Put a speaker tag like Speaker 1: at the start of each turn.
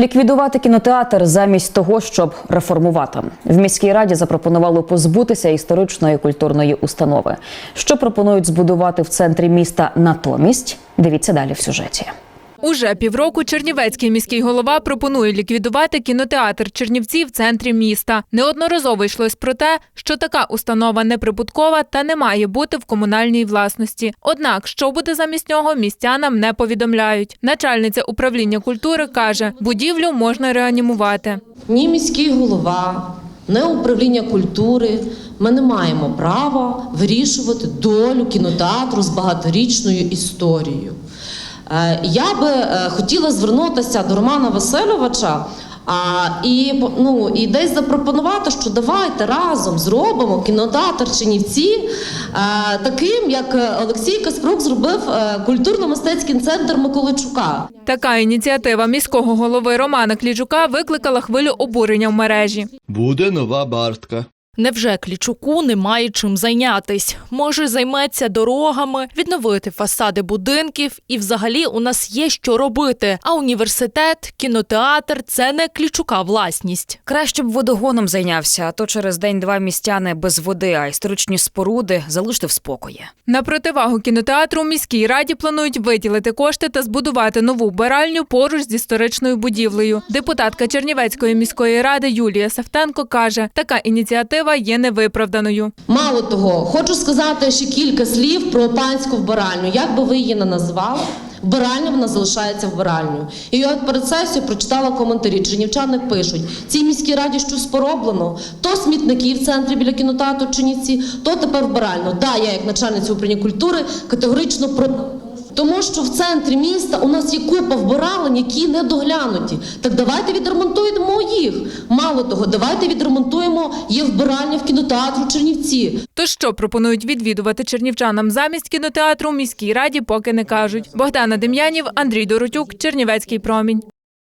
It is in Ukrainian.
Speaker 1: Ліквідувати кінотеатр замість того, щоб реформувати. В міській раді запропонували позбутися історичної культурної установи. Що пропонують збудувати в центрі міста натомість? Дивіться далі в сюжеті.
Speaker 2: Уже півроку Чернівецький міський голова пропонує ліквідувати кінотеатр Чернівці в центрі міста. Неодноразово йшлось про те, що така установа неприбуткова та не має бути в комунальній власності. Однак, що буде замість нього, містянам не повідомляють. Начальниця управління культури каже, будівлю можна реанімувати.
Speaker 3: ні міський голова, ні управління культури. Ми не маємо права вирішувати долю кінотеатру з багаторічною історією. Е, Я би е, хотіла звернутися до Романа Васильовича а, і, ну, і десь запропонувати, що давайте разом зробимо кінотеатр Чинівці е, таким, як Олексій Каспрук зробив культурно-мистецький центр Миколайчука.
Speaker 2: Така ініціатива міського голови Романа Кліджука викликала хвилю обурення в мережі.
Speaker 4: Буде нова бартка.
Speaker 5: Невже Клічуку немає чим зайнятись? Може, займеться дорогами, відновити фасади будинків, і взагалі у нас є що робити. А університет, кінотеатр це не Клічука власність.
Speaker 1: Краще б водогоном зайнявся, а то через день-два містяни без води, а історичні споруди залиште в спокої.
Speaker 2: На противагу кінотеатру у міській раді планують виділити кошти та збудувати нову вбиральню поруч з історичною будівлею. Депутатка Чернівецької міської ради Юлія Савтенко каже, така ініціатива є невиправданою.
Speaker 3: Мало того, хочу сказати ще кілька слів про панську вбиральню. Як би ви її не назвали, вбиральня вона залишається вбиральною. І я перед сесією прочитала коментарі. Чернівчани пишуть: цій міській раді щось пороблено. То смітники в центрі біля кінотеатру Чинівці, то тепер вбиральну. Да, я як начальниця управління культури категорично про. Тому що в центрі міста у нас є купа вбиралень, які не доглянуті. Так давайте відремонтуємо їх. Мало того, давайте відремонтуємо є вбиральня в кінотеатру Чернівці.
Speaker 2: То що пропонують відвідувати чернівчанам замість кінотеатру міській раді, поки не кажуть. Богдана Дем'янів, Андрій Доротюк, Чернівецький промінь.